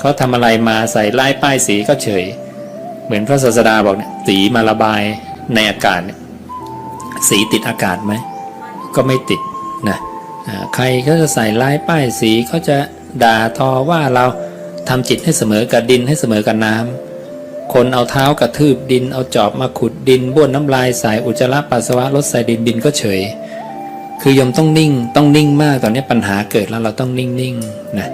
เขาทำอะไรมาใส่ลายป้ายสีก็เฉย เหมือนพระศาสดาบอกเนี่ยสีมาระบายในอากาศเนี่ยสีติดอากาศไหมก็ไม่ติดนะใครเขาจะใส่ลายป้ายสีเขาจะด่าทอว่าเราทำจิตให้เสมอกับดินให้เสมอกับน้ำคนเอาเท้ากระทืบดิน เอาจอบมาขุดดินบ้วนน้ำลายใส่อุจจาระปัสสาวะลดใส่ดินดินก็เฉย คือยมต้องนิ่งต้องนิ่งมากตอนนี้ปัญหาเกิดแล้วเราต้องนิ่งๆนะ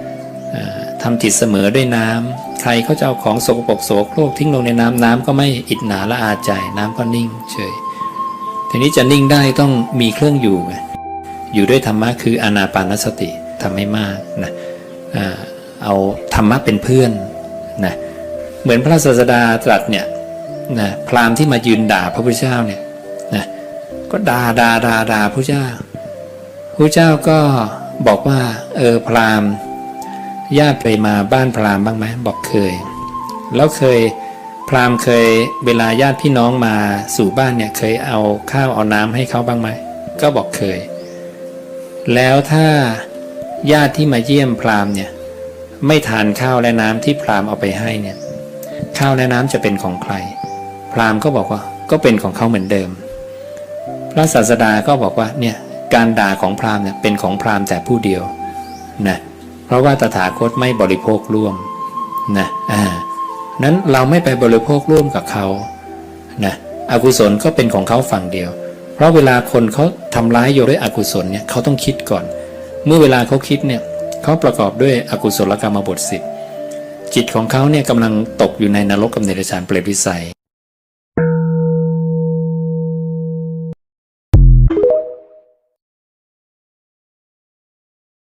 อ่า ทำจิตเสมอด้วยน้ำ ใครเขาจะเอาของสกปรกโสโครกทิ้งลงในน้ำน้ำก็ไม่อิดหนาละอาใจ น้ำก็นิ่งเฉย ทีนี้จะนิ่งได้ต้องมีเครื่องอยู่ไงอยู่ด้วยธรรมะคืออนาปานสติทำให้มากนะเอาธรรมะเป็นเพื่อนนะเหมือนพระศาสดาตรัสเนี่ยนะพราหมณ์ที่มายืนด่าพระพุทธเจ้าเนี่ยนะก็ด่าด่าด่าด่าพระเจ้าพระเจ้าก็บอกว่าเออพราหมณ์ ญาติไปมาบ้านพราหมณ์บ้างไหมบอกเคย แล้วเคยพราหมณ์เคยเวลาญาติพี่น้องมาสู่บ้านเนี่ยเคยเอาข้าวเอาน้ำให้เขาบ้างไหมก็บอกเคย แล้วถ้าญาติที่มาเยี่ยมพราหมณ์เนี่ยไม่ทานข้าวและน้ำที่พราหมณ์เอาไปให้เนี่ยข้าวและน้ำจะเป็นของใคร พราหมณ์ก็บอกว่าก็เป็นของเขาเหมือนเดิม พระศาสดาก็บอกว่าเนี่ยการด่าของพราหมณ์เนี่ยเป็นของพราหมณ์แต่ผู้เดียวนะ เพราะว่าตถาคตไม่บริโภคร่วมนะอ่านั้นเราไม่ไปบริโภคร่วมกับเขานะอกุศลก็เป็นของเขาฝั่งเดียว เพราะเวลาคนเขาทำร้ายโยด้วยอกุศลเนี่ยเขาต้องคิดก่อน เมื่อเวลาเขาคิดเนี่ยเขาประกอบด้วยอกุศลกรรมบทสิบจิตของเขาเนี่ยกำลังตกอยู่ในนรกกับเนรชานเปรตวิสัย